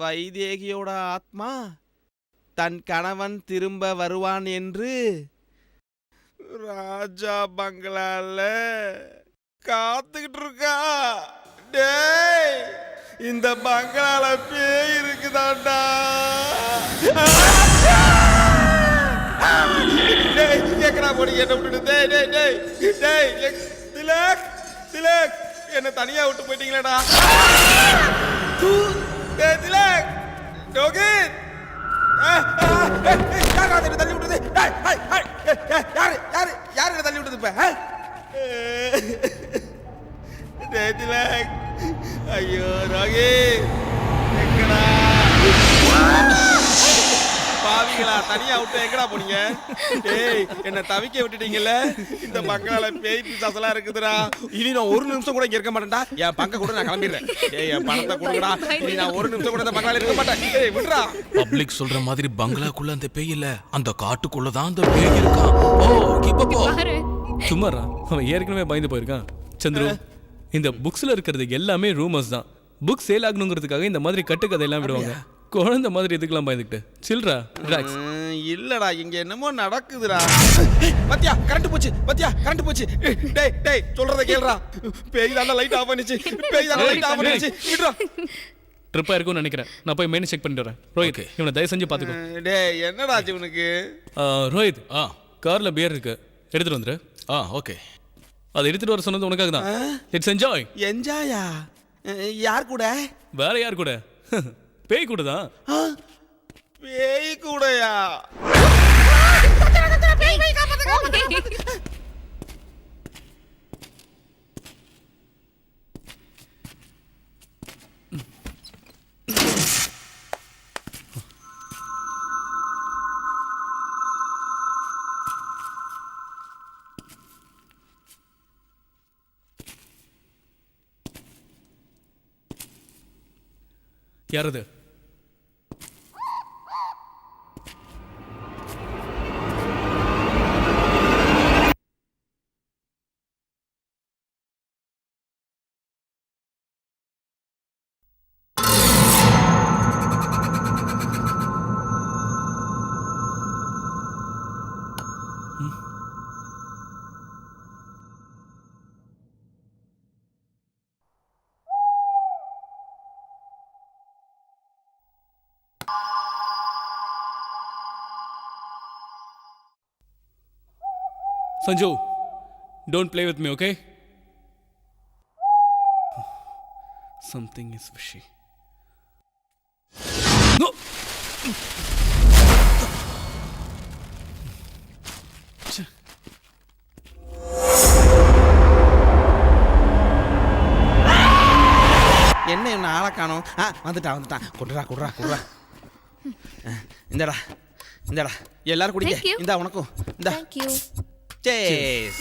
வைதேகியோட ஆத்மா தன் கணவன் திரும்ப வருவான் என்று ராஜா பங்களால காத்துக்கிட்டு இருக்கா டேய் இந்த பங்களால பேய் இருக்குதாண்டா. டேய் கேக்குறா போடி என்ன விட்டுட்டு டேய் டேய் டேய் டேய் திலக் திலக் என்ன தனியா விட்டு போயிட்டீங்களேடா. திலக் டோகின். ஏய், யார் அதை தள்ளி விட்டது? ஏய், ஏய், ஏய், ஏய், ஏய், யாரு யாரு யாரு தள்ளி விட்டது இப்ப ஏய்? திலக் ஐயோ ரோகித் எங்கடா? பாவிங்களா தனியா விட்டு எங்கடா போனீங்க? டேய் என்ன தவிக்க விட்டுட்டீங்கல்ல? இந்த மக்களால பேய் பிசாசெல்லாம் இருக்குதுடா. இனி நான் ஒரு நிமிஷம் கூட இங்க இருக்க மாட்டேன்டா. என் பங்க கூட நான் கிளம்பிடுறேன். ஏய் என் பணத்தை கொடுங்கடா. இனி நான் ஒரு நிமிஷம் கூட இந்த பங்களால இருக்க மாட்டேன். ஏய் விடுறா. பப்ளிக் சொல்ற மாதிரி பங்களாக்குள்ள அந்த பேய் இல்ல. அந்த காட்டுக்குள்ள தான் அந்த பேய் இருக்கான். ஓ இப்ப போ சும்மாரா அவன் ஏற்கனவே பயந்து போயிருக்கான். சந்துரு இந்த புக்ஸ்ல இருக்கிறது எல்லாமே ரூமர்ஸ் தான். புக் சேல் ஆகணுங்கிறதுக்காக இந்த மாதிரி கட்டுக்கதை எல்லாம் விடுவாங்க குழந்தை மாதிரி இதுக்கெல்லாம் பயந்துக்கிட்டு சில்றா ரிலாக்ஸ் இல்லடா இங்க என்னமோ நடக்குதுடா. பத்தியா கரண்ட் போச்சு பத்தியா கரண்ட் போச்சு. டேய் டேய் சொல்றத கேளுடா. பேய் தாண்டா லைட் ஆஃப் பண்ணிச்சு. பேய் தாண்டா லைட் ஆஃப் பண்ணிச்சு. விடுடா ட்ரிப்பா இருக்கும்னு நினைக்கிறேன். நான் போய் மெயின் செக் பண்ணிட்டு வரேன். ரோஹித் இவனை தயவு செஞ்சு பாத்துக்கோ டேய் என்னடா ஆச்சு இவனுக்கு? ஆ, ரோஹித் ஆ. கார்ல பியர் இருக்கு. எடுத்துட்டு வந்துரு. ஆ ஓகே. அதை எடுத்துட்டு வர சொன்னது உனக்காக தான். இட்ஸ் என்ஜாய் என்ஜாயா யார் கூட? வேற யார் கூட? பேய் கூட தான் பேய் கூடயா? யார் Sanju don't play with me okay something is fishy. No! என்ன இவனை ஆளை காணோம்? ஆ வந்துட்டான் வந்துட்டான். கொடுறா கொடுறா கொடுறா. இந்தடா இந்தடா. எல்லாரும் Thank குடிங்க you. இந்தா உனக்கும். இந்தா. Thank you. சேஸ்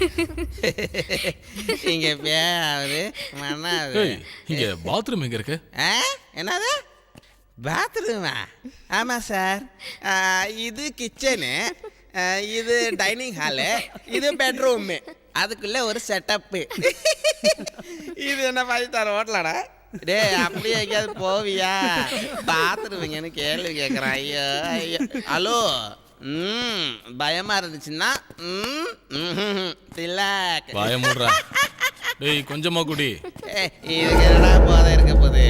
இங்க பேரு மன்னாது ஏய் இங்க பாத்ரூம் எங்க இருக்கு? ஆ? என்னது? பாத்ரூமா ஆமாம் சார் ஆ, இது கிச்சனு இது டைனிங் ஹாலு இது பெட்ரூமு அதுக்குள்ள ஒரு செட்டப்பு இது என்ன ஃபைவ் ஸ்டார் ஹோட்டலாடா டேய் அப்படியே எங்கேயாவது போவியா? பாத்துருவீங்கன்னு கேள்வி கேட்குறேன் ஐயோ ஐயோ. ஹலோ ம் பயமா இருந்துச்சுன்னா ம் ம்ஹும். திலாக் வாய மூடுறா டேய் கொஞ்சமா குடி. ஏய், இதுக்கு என்னடா போதை இருக்க போகுது?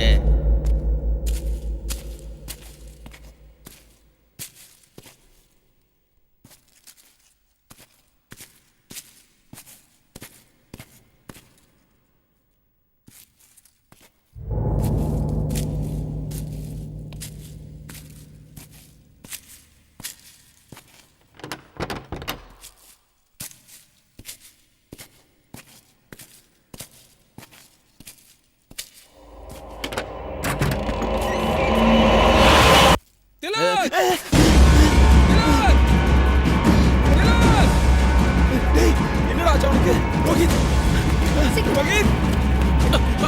ரோஹித்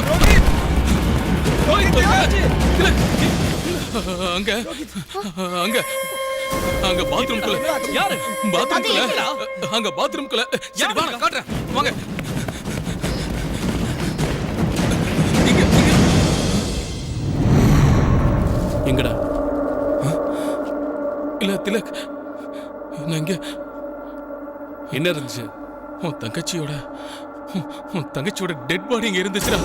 ரோஹித் ரோஹித் என்னாச்சு அங்க அங்க அங்க பாத்ரூம்க்குள்ள யாரு? பாத்ரூம்க்குள்ள அங்க பாத்ரூம்க்குள்ள சரி வாங்க காட்டுறேன். வாங்க. எங்கடா? இல்ல திலக். நான் இங்க. என்ன இருந்துச்சு? உன் தங்கச்சியோட உன்- தங்கச்சியோட டெட் பாடி இங்க இருந்துச்சுடா.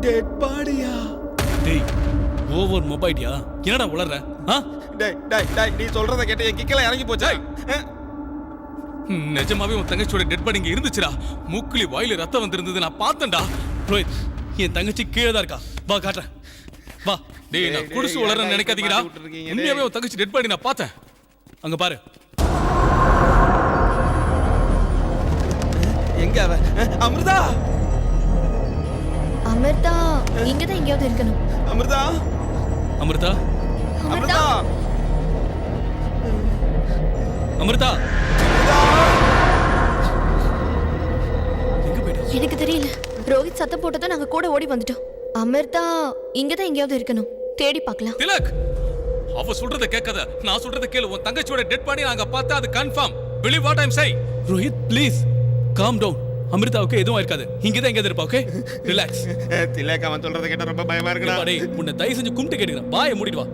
டெட் பாடியா டேய் ஓவர் மொபைல்யா என்னடா உளற ஆ? டேய் டேய் டேய் நீ சொல்றத கேட்டு என் கிக்கல இறங்கி போச்சா? நிஜமாவே உன் தங்கச்சியோட டெட் பாடி இங்க இருந்துச்சுடா. மூக்குலி வாயில ரத்தம் வந்திருந்தது நான் பார்த்தேன்டா. ரோஹித் என் தங்கச்சி கீழே தான் இருக்கா. வா காட்டுறேன். வா. டேய் நான் குடிசு இப்படி நினைக்காதீங்கடா. உண்மையாவே. உன் தங்கச்சி டெட் பாடி நான் பார்த்தேன். அங்க பாரு. எங்க அவ? அமிர்தா? அமிர்தா இங்கதான் எங்கேயாவது இருக்கணும். அமிர்தா? அமிர்தா? அமிர்தா! அமிர்தா! எனக்கு தெரியல. ரோஹித் சத்தம் போட்டதும் நாங்க கூட ஓடி வந்துட்டோம். அமிர்தா இங்கதான் எங்கேயாவது இருக்கணும். தேடி பார்க்கலாம். திலக்! அவ சொல்றத கேட்காத. நான் சொல்றத கேளு. உன் தங்கச்சியோட டெட் பாடி நாங்க பார்த்தா அது confirm believe what I'm say Rohit please calm down அமிர்தாவுக்கு எதுவும் இருக்காது இங்க தான் எங்கேயாவது இருப்பா ஓகே ரிலாக்ஸ் திலேக் அவன் சொல்றத கேட்டா ரொம்ப பயமா இருக்குடா. டேய் உன்னை தயவு செஞ்சு கும்பிட்டு கேட்டுக்கிறேன். வாயை மூடிட்டு வா.